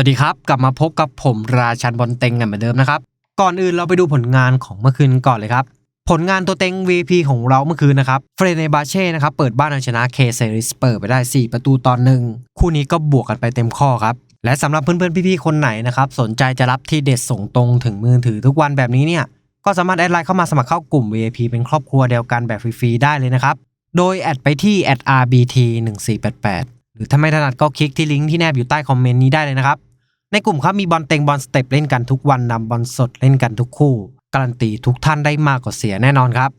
วัสดีครับ กลับมาพบกับผมราชันบอลเต็งกันเหมือนเดิมนะครับ ก่อนอื่นเราไปดูผลงานของเมื่อคืนก่อนเลยครับ ผลงานตัวเต็ง VP ของเราเมื่อคืนนะครับ เฟรเนบาเช่นะครับ เปิดบ้านเอาชนะเคเซริสเปิดไปได้ 4 ประตูตอนหนึ่ง คู่นี้ก็บวกกันไปเต็มข้อครับ และสำหรับเพื่อนๆ พี่ๆ คนไหนนะครับ สนใจจะรับที่เด็ดส่งตรงถึงมือถือทุกวันแบบนี้เนี่ย ก็สามารถแอดไลน์เข้ามาสมัครเข้ากลุ่ม VIP เป็นครอบครัวเดียวกันแบบฟรีๆ ได้เลยนะครับ โดยแอดไปที่ @rbt 1488หรือถ้าไม่ถนัดก็คลิกที่ลิงก์ที่แนบอยู่ใต้คอมเมนต์นี้ได้เลยนะครับ ในกลุ่มครับมีบอลเต็งบอลสเต็ปเล่นกันทุกวันนำบอลสดเล่นกันทุกคู่ การันตีทุกท่านได้มากกว่าเสียแน่นอนครับ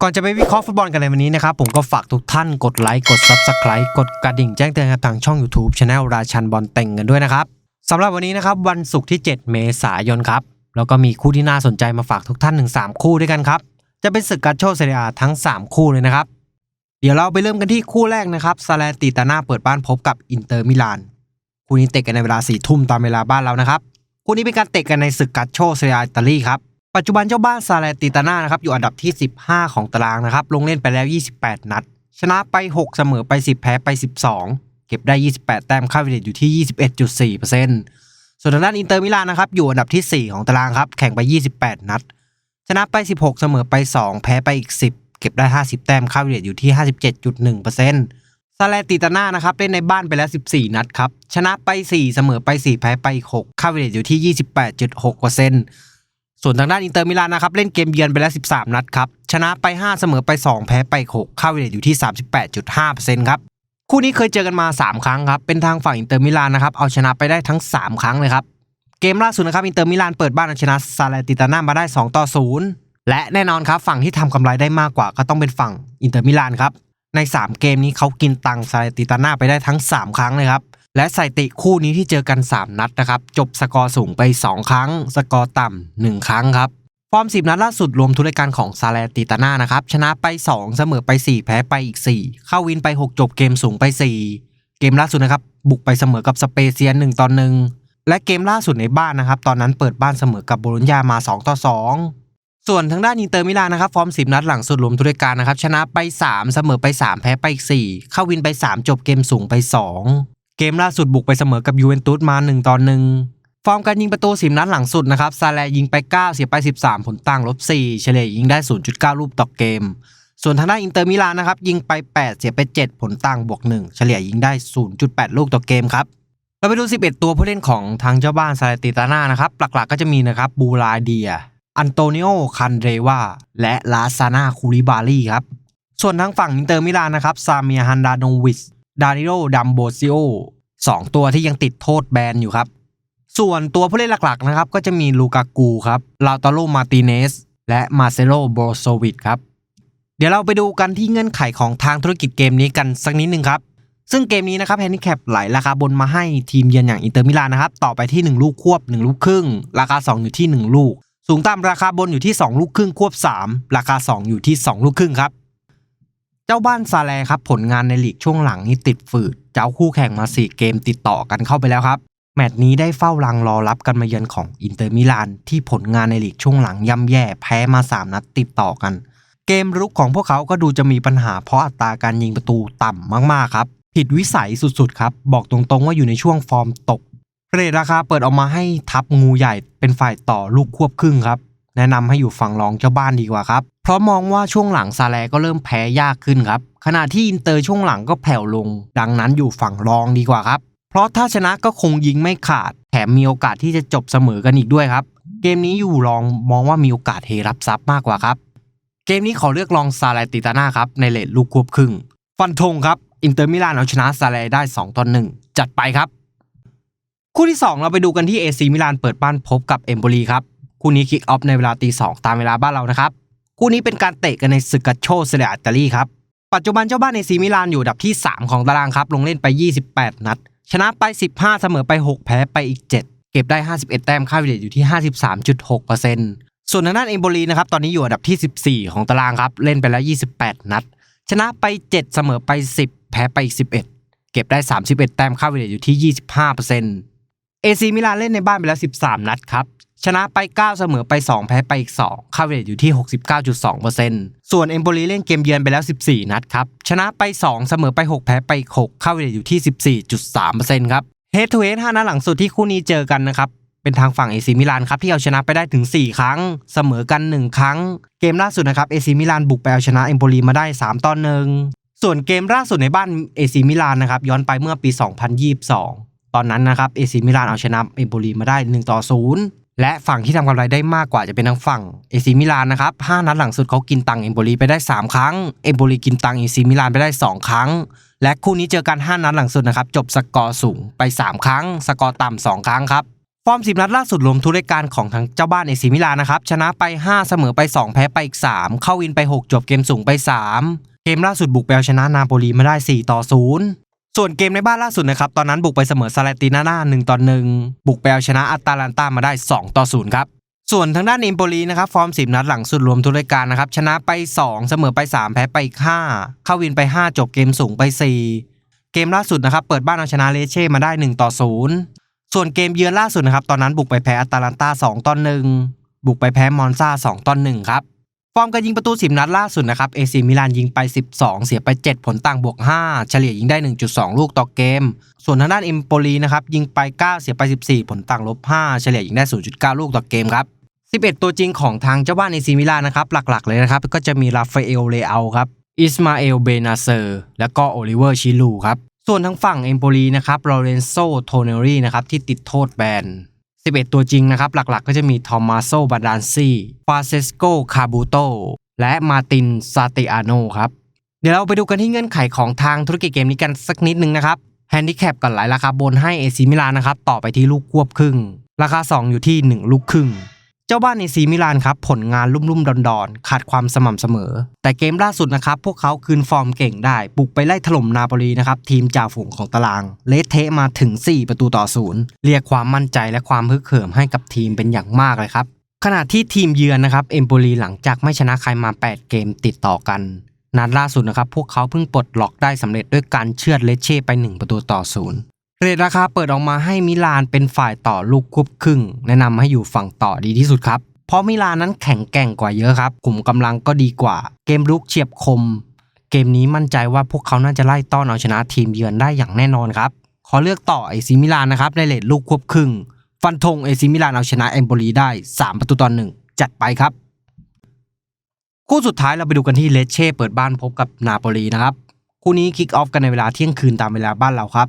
ก่อนจะไปวิเคราะห์ฟุตบอลกันในวันนี้นะครับผมก็ฝากทุกท่านกดไลค์กด Subscribe กดกระดิ่งแจ้งเตือนกับทางช่อง YouTube Channel ราชันบอลเต็งกันด้วยนะครับสำหรับวันนี้นะครับวันศุกร์ที่ 7 เมษายนครับแล้วก็มีคู่ที่น่าสนใจมาฝากทุกท่านถึง3คู่ด้วยกันครับจะเป็นศึกกาโชเซเรียทั้ง 3 คู่เลยนะครับ เดี๋ยวเราไปเริ่มกันที่คู่แรกนะครับซาเลติตาน่าเปิดบ้านพบกับอินเตอร์มิลาน คู่นี้เตะกันในเวลาสี่ทุ่มตามเวลาบ้านเรานะครับคู่นี้เป็นการเตะกันในศึกกัตโชเซียอิตาลีครับปัจจุบันเจ้าบ้านซาเลติตาน่านะครับอยู่อันดับที่ 15 ของตารางนะครับลงเล่นไปแล้ว 28 นัด ชนะไป 6 เสมอไป 10 แพ้ไป 12 เก็บได้ 28 แต้มค่าเฉลี่ยอยู่ที่ 21.4%ส่วนทางด้านอินเตอร์มิลานนะครับอยู่อันดับที่ 4 ของตารางครับแข่งไป 28 นัด ชนะไป 16 เสมอไป 2 แพ้ไปอีก 10 เก็บได้ 50 แต้มค่าเฉลี่ยอยู่ที่ 57.1% ซาเลติตาน่านะครับเล่นในบ้านไปแล้ว 14 นัดครับ ชนะไป 4 เสมอไป 4 แพ้ไป 6 ค่าเฉลี่ยอยู่ที่ 28.6%ส่วนทางด้านอินเตอร์มิลานนะครับ เล่นเกมเยือนไปแล้ว 13 นัดครับ ชนะไป 5 เสมอไป 2 แพ้ไป 6 ค่าเฉลี่ยอยู่ที่ 38.5%ครับ คู่นี้เคยเจอกันมา 3 ครั้งครับ เป็นทางฝั่งอินเตอร์มิลานนะครับ เอาชนะไปได้ทั้ง 3 ครั้งเลยครับ เกมล่าสุดนะครับอินเตอร์มิลานเปิดบ้านเอาชนะซาเลติตาน่ามาได้ 2 ต่อ 0 และแน่นอนครับฝั่งที่ทำกำไรได้มากกว่าก็ต้องเป็นฝั่งอินเตอร์มิลานครับ ใน 3 เกมนี้เขากินตังซาเลติตาน่าไปได้ทั้ง 3 ครั้งเลยครับ และสถิติคู่นี้ที่เจอกัน 3 นัดนะครับ จบสกอร์สูงไป 2 ครั้ง สกอร์ต่ำ1ครั้งครับฟอร์ม 10 นัดล่าสุดรวมทุกรายการของซาเลติตาน่านะครับ ชนะไป 2 เสมอไป 4 แพ้ไปอีก 4 เข้าวินไป 6 จบเกมสูงไป 4 เกมล่าสุดนะครับ บุกไปเสมอกับสเปเซียน1ต่อ1และเกมล่าสุดในบ้านนะครับ ตอนนั้นเปิดบ้านเสมอกับโบโลญญามา 2 ต่อ 2 ส่วนทางด้านอินเตอร์มิลานนะครับฟอร์ม 10 นัดหลังสุดรวมทุกรายการนะครับชนะไป 3 เสมอไป 3 แพ้ไปอีก 4 เข้าวินไป 3 จบเกมสูงไป 2 เกมล่าสุดบุกไปเสมอกับยูเวนตุสมา 1 ต่อ 1 ฟอร์มการยิงประตู 10 นัดหลังสุดนะครับซาแลยิงไป 9 เสียไป 13 ผลต่างลบ 4 เฉลี่ยยิงได้ 0.9 ลูกต่อเกม ส่วนทางด้านอินเตอร์มิลานนะครับยิงไป 8 เสียไป 7 ผลต่างบวก 1 เฉลี่ยยิงได้ 0.8 ลูกต่อเกมครับเราไปดู 11 ตัวผู้เล่นของทางเจ้าบ้านซาเลติตาน่านะครับหลักๆก็จะมีนะครับบูราเดีย อันโตนิโอ คันเรวา และลาซานาคูริบาลีครับ ส่วนทางฝั่งอินเตอร์มิลานนะครับซาเมียฮันดาโนวิส ดานิโรดัมโบซิโอสองตัวที่ยังติดโทษแบนอยู่ครับ ส่วนตัวผู้เล่นหลักๆนะครับก็จะมีลูกากูครับ ลาตาโลมาติเนส และมาเซโลโบโซวิชครับ เดี๋ยวเราไปดูกันที่เงื่อนไขของทางธุรกิจเกมนี้กันสักนิดนึงครับ ซึ่งเกมนี้นะครับแฮนดิแคปไหลราคาบนมาให้ทีมเยือนอย่างอินเตอร์มิลานนะครับ ต่อไปที่ 1 ลูกควบ 1 ลูกครึ่ง ราคา 2 อยู่ที่ 1 ลูก สูงต่ำราคาบนอยู่ที่ 2 ลูกครึ่งควบ 3 ราคา 2 อยู่ที่ 2 ลูกครึ่งครับ เจ้าบ้านซาแลครับผลงานในลีกช่วงหลังนี่ติดฝืด เจ้าคู่แข่งมา 4 เกมติดต่อกันเข้าไปแล้วครับ แมตช์นี้ได้เฝ้ารังรอรับกันมาเยือนของอินเตอร์มิลานที่ผลงานในลีกช่วงหลังย่ำแย่แพ้มา 3 นัดติดต่อกัน เกมรุกของพวกเขาก็ดูจะมีปัญหาเพราะอัตราการยิงประตูต่ำมากๆครับผิดวิสัยสุดๆครับ บอกตรงๆว่าอยู่ในช่วงฟอร์มตก เรทราคาเปิดออกมาให้ทับงูใหญ่เป็นฝ่ายต่อลูกควบครึ่งครับ แนะนำให้อยู่ฝั่งรองเจ้าบ้านดีกว่าครับ เพราะมองว่าช่วงหลังซาแลก็เริ่มแพ้ยากขึ้นครับ ขณะที่อินเตอร์ช่วงหลังก็แผ่วลง ดังนั้นอยู่ฝั่งรองดีกว่าครับ เพราะถ้าชนะก็คงยิงไม่ขาด แถมมีโอกาสที่จะจบเสมอกันอีกด้วยครับ เกมนี้อยู่รองมองว่ามีโอกาสเฮรับซับมากกว่าครับ เกมนี้ขอเลือกลองซาแลติตาน่าครับในเลทลูกควบครึ่ง ฟันธงครับ อินเตอร์มิลานเอาชนะซาแลได้2ต่อ1จัดไปครับ คู่ที่ 2 เราไปดูกันที่เอซีมิลานเปิดบ้านพบกับเอมโบลีครับคู่นี้คิกออฟในเวลาตีสองตามเวลาบ้านเรานะครับคู่นี้เป็นการเตะกันในศึกกัชโชเซเรียอิตาลีครับปัจจุบันเจ้าบ้านเอซีมิลานอยู่อันดับที่ 3 ของตารางครับลงเล่นไป 28 นัด ชนะไป 15 เสมอไป 6 แพ้ไปอีก 7 เก็บได้ 51 แต้มค่าเฉลี่ยอยู่ที่ 53.6%ส่วนทางด้านเอมโบลีนะครับตอนนี้อยู่อันดับที่ 14 ของตารางครับเล่นไปแล้ว 28 นัด ชนะไป 7 เสมอไป 10 แพ้ไปอีก 11 เก็บได้ 31 แต้มค่าเฉลี่ยอยู่ที่ 25% เอซีมิลานเล่นในบ้านไปแล้ว 13 นัดครับ ชนะไป 9 เสมอไป 2 แพ้ไปอีก 2 ค่าเฉลี่ยอยู่ที่ 69.2%ส่วนเอมโบลีเล่นเกมเยือนไปแล้ว 14 นัดครับ ชนะไป 2 เสมอไป 6 แพ้ไปอีก 6 ค่าเฉลี่ยอยู่ที่ 14.3%ครับเฮดทูเฮดห้านัดหลังสุดที่คู่นี้เจอกันนะครับเป็นทางฝั่งเอซิมิลานครับที่เอาชนะไปได้ถึง 4 ครั้ง เสมอกัน 1 ครั้ง เกมล่าสุดนะครับเอซิมิลานบุกไปเอาชนะเอมโปลีมาได้ 3ต่อหนึ่งส่วนเกมล่าสุดในบ้านเอซิมิลานนะครับย้อนไปเมื่อปี 2022 ตอนนั้นนะครับเอซิมิลานเอาชนะเอโปลีมาได้1ต่อ0และฝั่งที่ทำกำไรได้มากกว่าจะเป็นทางฝั่งเอซิมิลานนะครับ5นัดหลังสุดเขากินตังเอโปลีไปได้ 3 ครั้งเอโปลีกินตังเอซิมิลานไปได้ 2 ครั้ง และคู่นี้เจอกัน 5 นัดหลังสุดนะครับจบสกอร์สูงไป 3 ครั้ง สกอร์ต่ำ2ครั้งครับฟอร์ม10นัดล่าสุดรวมทุกรายการของทางเจ้าบ้านเอซิมิลานนะครับชนะไป 5 เสมอไป 2 แพ้ไปอีก 3 เข้าวินไป 6 จบเกมสูงไป 3 เกมล่าสุดบุกไปเอาชนะนาโปลีมาได้ 4 ต่อ 0 ส่วนเกมในบ้านล่าสุดนะครับ ตอนนั้นบุกไปเสมอซาเลตินาน่า1ต่อ1บุกไปเอาชนะอัตาลันตามาได้ 2 ต่อ 0 ครับ ส่วนทางด้านอิมโปลีนะครับ ฟอร์ม 10 นัดหลังสุดรวมทุกรายการนะครับ ชนะไป 2 เสมอไป 3 แพ้ไปอีก5เข้าวินไป 5 จบเกมสูงไป 4 เกมล่าสุดนะครับ เปิดบ้านเอาชนะเลเช่มาได้ 1 ต่อ 0 ส่วนเกมเยือนล่าสุดนะครับ ตอนนั้นบุกไปแพ้อัตาลันตา2ต่อ1บุกไปแพ้มอนซา2ต่อ1ครับ ฟอร์มการยิงประตู 10 นัดล่าสุดนะครับเอซีมิลานยิงไป 12 เสียไป 7 ผลต่างบวก 5 เฉลี่ยยิงได้ 1.2 ลูกต่อเกม ส่วนทางด้านเอมโปลีนะครับยิงไป 9 เสียไป 14 ผลต่างลบ 5 เฉลี่ยยิงได้ 0.9 ลูกต่อเกมครับ11 ตัวจริงของทางเจ้าบ้านเอซีมิลานนะครับหลักๆเลยนะครับก็จะมีราฟาเอลเลอาครับอิสมาเอลเบนาเซอร์แล้วก็โอลิเวอร์ชิลูครับส่วนทางฝั่งเอมโปลีนะครับลอเรนโซโทเนอรี่นะครับที่ติดโทษแบน 11 ตัวจริงนะครับ หลักๆ ก็จะมีทอมาโซบาดานซีฟาเซสโกคาบูโตและมาตินซาติอาโนครับ เดี๋ยวเราไปดูกันที่เงื่อนไขของทางธุรกิจเกมนี้กันสักนิดนึงนะครับแฮนดิแคปก่อนหลายราคาบนให้เอซิมิลานนะครับ ต่อไปที่ลูกควบครึ่ง ราคา 2 อยู่ที่ 1 ลูกครึ่ง เจ้าบ้านเอซีมิลานครับผลงานลุ่มๆดอนๆ ขาดความสม่ำเสมอ แต่เกมล่าสุดนะครับ พวกเขาคืนฟอร์มเก่งได้ บุกไปไล่ถล่มนาโปลีนะครับ ทีมจ่าฝูงของตาราง เละเทะมาถึง 4 ประตูต่อศูนย์เรียกความมั่นใจและความฮึกเหิมให้กับทีมเป็นอย่างมากเลยครับ ขณะที่ทีมเยือนนะครับเอมโปลีหลังจากไม่ชนะใครมา 8 เกมติดต่อกันนัดล่าสุดนะครับพวกเขาเพิ่งปลดล็อกได้สำเร็จด้วยการเชือดเลเช่ไป 1 ประตูต่อศูนย์ เรทราคาเปิดออกมาให้มิลานเป็นฝ่ายต่อลูกควบครึ่ง แนะนำให้อยู่ฝั่งต่อดีที่สุดครับ เพราะมิลานนั้นแข็งแกร่งกว่าเยอะครับกลุ่มกำลังก็ดีกว่า เกมลุกเฉียบคม เกมนี้มั่นใจว่าพวกเขาน่าจะไล่ต้อนเอาชนะทีมเยือนได้อย่างแน่นอนครับ ขอเลือกต่อเอซิมิลานนะครับในเลทลูกควบครึ่ง ฟันธงเอซิมิลานเอาชนะเอมโปลีได้ 3 ประตูต่อหนึ่งจัดไปครับ คู่สุดท้ายเราไปดูกันที่เลเช่เปิดบ้านพบกับนาโปลีนะครับคู่นี้คิกออฟกันในเวลาเที่ยงคืนตามเวลาบ้านเราครับ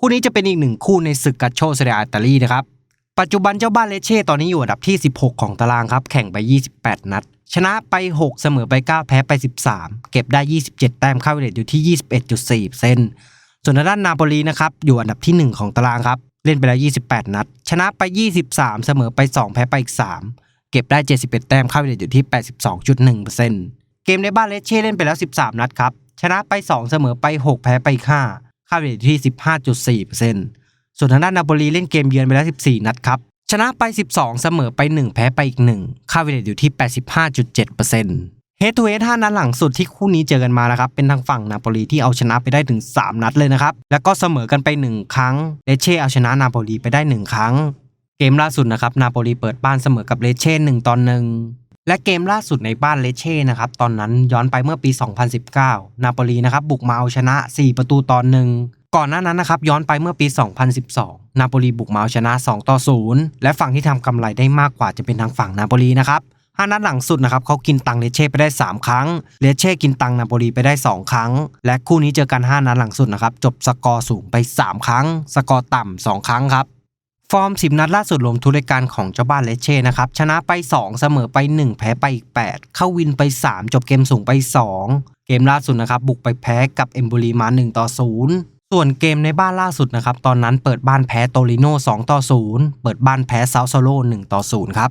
คู่นี้จะเป็นอีกหนึ่งคู่ในศึกกัชโชเซเรียอิตาลีนะครับ ปัจจุบันเจ้าบ้านเลเช่ตอนนี้อยู่อันดับที่ 16 ของตารางครับ แข่งไป 28 นัด ชนะไป 6 เสมอไป 9 แพ้ไป 13 เก็บได้ 27 แต้มเข้าเรทอยู่ที่ 21.4เซนส่วนทางด้านนาโปลีนะครับอยู่อันดับที่ 1 ของตารางครับเล่นไปแล้ว 28 นัด ชนะไป 23 เสมอไป 2 แพ้ไปอีก 3 เก็บได้ 71 แต้มเข้าเรทอยู่ที่ 82.1%เกมในบ้านเลเช่เล่นไปแล้ว 13 นัดครับชนะไป 2 เสมอไป 6 แพ้ไปอีก5 ค่าเรทอยู่ที่ 15.4%ส่วนทางด้านนาโปลีเล่นเกมเยือนไปแล้ว 14 นัดครับ ชนะไป 12 เสมอไป 1 แพ้ไปอีก 1 ค่าเวทอยู่ที่ 85.7%เฮดทูเฮด5นัดหลังสุดที่คู่นี้เจอกันมานะครับ เป็นทางฝั่งนาโปลีที่เอาชนะไปได้ถึง 3 นัดเลยนะครับ แล้วก็เสมอกันไป 1 ครั้งเลเช่เอาชนะนาโปลีไปได้ 1 ครั้ง เกมล่าสุดนะครับนาโปลีเปิดบ้านเสมอกับเลเช่1ตอนหนึ่ง และเกมล่าสุดในบ้านเลเช่นะครับตอนนั้นย้อนไปเมื่อปี 2019 นาโปลีนะครับบุกมาเอาชนะ 4 ประตูต่อหนึ่งก่อนหน้านั้นนะครับย้อนไปเมื่อปี 2012 นาโปลีบุกมาเอาชนะ 2 ต่อ 0 และฝั่งที่ทำกำไรได้มากกว่าจะเป็นทางฝั่งนาโปลีนะครับห้านัดหลังสุดนะครับเขากินตังเลเช่ไปได้ 3 ครั้ง เลเช่กินตังนาโปลีไปได้ 2 ครั้ง และคู่นี้เจอกัน 5 นัดหลังสุดนะครับจบสกอร์สูงไป 3 ครั้ง สกอร์ต่ำ2ครั้งครับ ฟอร์ม 10 นัดล่าสุดรวมทุกรายการของเจ้าบ้านเลเช่นะครับชนะไป 2 เสมอไป 1 แพ้ไปอีก 8 เข้าวินไป 3 จบเกมสูงไป 2 เกมล่าสุดนะครับบุกไปแพ้กับเอมโบลีมา1ต่อ0ส่วนเกมในบ้านล่าสุดนะครับ ตอนนั้นเปิดบ้านแพ้โตลิโน่2ต่อ 0 เปิดบ้านแพ้ซาโซโล1ต่อ 0 ครับ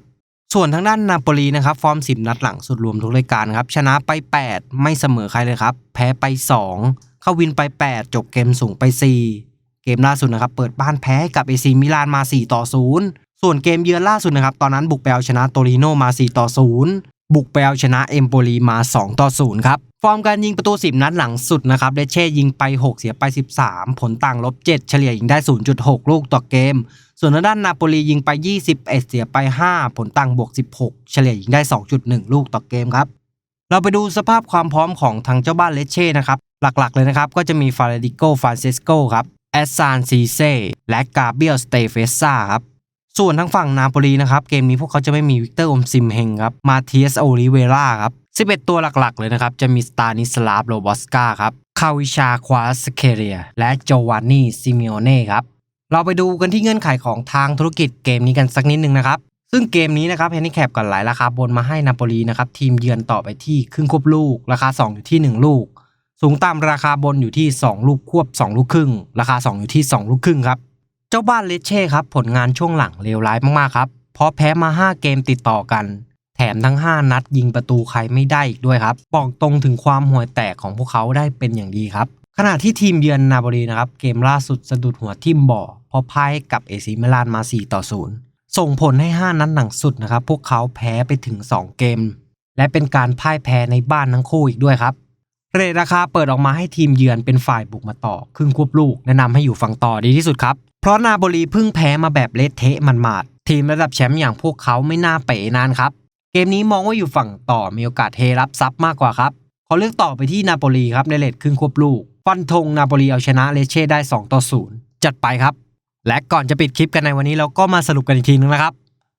ส่วนทางด้านนาโปลีนะครับ ฟอร์ม 10 นัดหลังสุดรวมทุกรายการครับ ชนะไป 8 ไม่เสมอใครเลยครับ แพ้ไป 2 เข้าวินไป 8 จบเกมสูงไป 4 เกมล่าสุดนะครับเปิดบ้านแพ้กับเอซีมิลานมา 4 ต่อ 0 ส่วนเกมเยือนล่าสุดนะครับตอนนั้นบุกไปเอาชนะโตริโนมา 4 ต่อ 0 บุกไปเอาชนะเอมโปลีมา 2 ต่อ 0 ครับฟอร์มการยิงประตู 10 นัดหลังสุดนะครับเดเช่ยิงไป 6 เสียไป 13 ผลต่างลบ 7 เฉลี่ยยิงได้ 0.6 ลูกต่อเกม ส่วนทางด้านนาโปลียิงไป 21 เสียไป 5 ผลต่างบวก 16 เฉลี่ยยิงได้ 2.1 ลูกต่อเกมครับ เราไปดูสภาพความพร้อมของทางเจ้าบ้านเลเช่นะครับ หลักๆเลยนะครับก็จะมีฟาเรดิโกฟานเซสโกครับ แอสซานซีเซและกาเบียลสเตเฟซ่าครับส่วนทางฝั่งนาโปลีนะครับ เกมนี้พวกเขาจะไม่มีวิกเตอร์อมซิมเฮงครับ มาเทียสโอลิเวล่าครับ 11 ตัวหลักๆ เลยนะครับ จะมีสตานิสลาฟโรบอสกาครับ คาวิชาควาสเคเรีย และโจวานนี่ซิมิโอเน่ครับ เราไปดูกันที่เงื่อนไขของทางธุรกิจเกมนี้กันสักนิดนึงนะครับ ซึ่งเกมนี้นะครับแฮนดิแคปก่อนหลายราคาบนมาให้นาโปลีนะครับทีมเยือนต่อไปที่ครึ่งควบลูก ราคา 2 อยู่ที่ 1 ลูก สูงต่ำราคาบนอยู่ที่ 2 ลูกควบ 2 ลูกครึ่ง ราคา 2 อยู่ที่ 2 ลูกครึ่งครับ เจ้าบ้านเลเช่ครับ ผลงานช่วงหลังเลวร้ายมากๆครับ เพราะแพ้มา 5 เกมติดต่อกัน แถมทั้ง 5 นัดยิงประตูใครไม่ได้อีกด้วยครับ บอกตรงถึงความห่วยแตกของพวกเขาได้เป็นอย่างดีครับ ขณะที่ทีมเยือนนาโปลีนะครับ เกมล่าสุดสะดุดหัวทิ่มบ่อเพราะพ่ายกับเอซิมิลานมา 4 ต่อ 0 ส่งผลให้ 5 นัดหลังสุดนะครับ พวกเขาแพ้ไปถึง 2 เกม และเป็นการพ่ายแพ้ในบ้านทั้งคู่อีกด้วยครับ เรทราคาเปิดออกมาให้ทีมเยือนเป็นฝ่ายบุกมาต่อ ครึ่งควบลูกแนะนำให้อยู่ฝั่งต่อดีที่สุดครับ เพราะนาโปลีเพิ่งแพ้มาแบบเละเทะมันมาดทีมระดับแชมป์อย่างพวกเขาไม่น่าเป๋นานครับ เกมนี้มองว่าอยู่ฝั่งต่อมีโอกาสเทรับซับมากกว่าครับขอเลือกต่อไปที่นาโปลีครับในเลทครึ่งควบลูก ฟันธงนาโปลีเอาชนะเลเช่ได้2ต่อ0จัดไปครับ และก่อนจะปิดคลิปกันในวันนี้เราก็มาสรุปกันอีกทีนึงนะครับ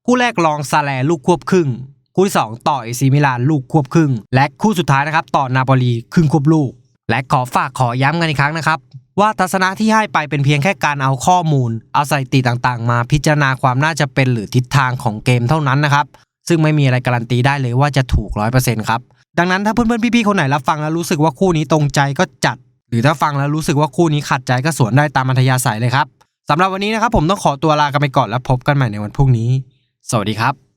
คู่แรกลองซาแลลูกควบครึ่ง คู่ที่ 2 ต่อเอซีมิลานลูกควบครึ่ง และคู่สุดท้ายนะครับต่อนาโปลีครึ่งควบลูก และขอฝากขอย้ำกันอีกครั้งนะครับว่าทัศนะที่ให้ไปเป็นเพียงแค่การเอาข้อมูล เอาสถิติต่างๆ มาพิจารณาความน่าจะเป็นหรือทิศทางของเกมเท่านั้นนะครับ ซึ่งไม่มีอะไรการันตีได้เลยว่าจะถูก 100%ครับ ดังนั้นถ้าเพื่อนๆ พี่ๆ คนไหนรับฟังแล้วรู้สึกว่าคู่นี้ตรงใจก็จัด หรือถ้าฟังแล้วรู้สึกว่าคู่นี้ขัดใจก็สวนได้ตามอัธยาศัยเลยครับสำหรับวันนี้นะครับผมต้องขอตัวลากันไปก่อนแล้วพบกันใหม่ในวันพรุ่งนี้ สวัสดีครับ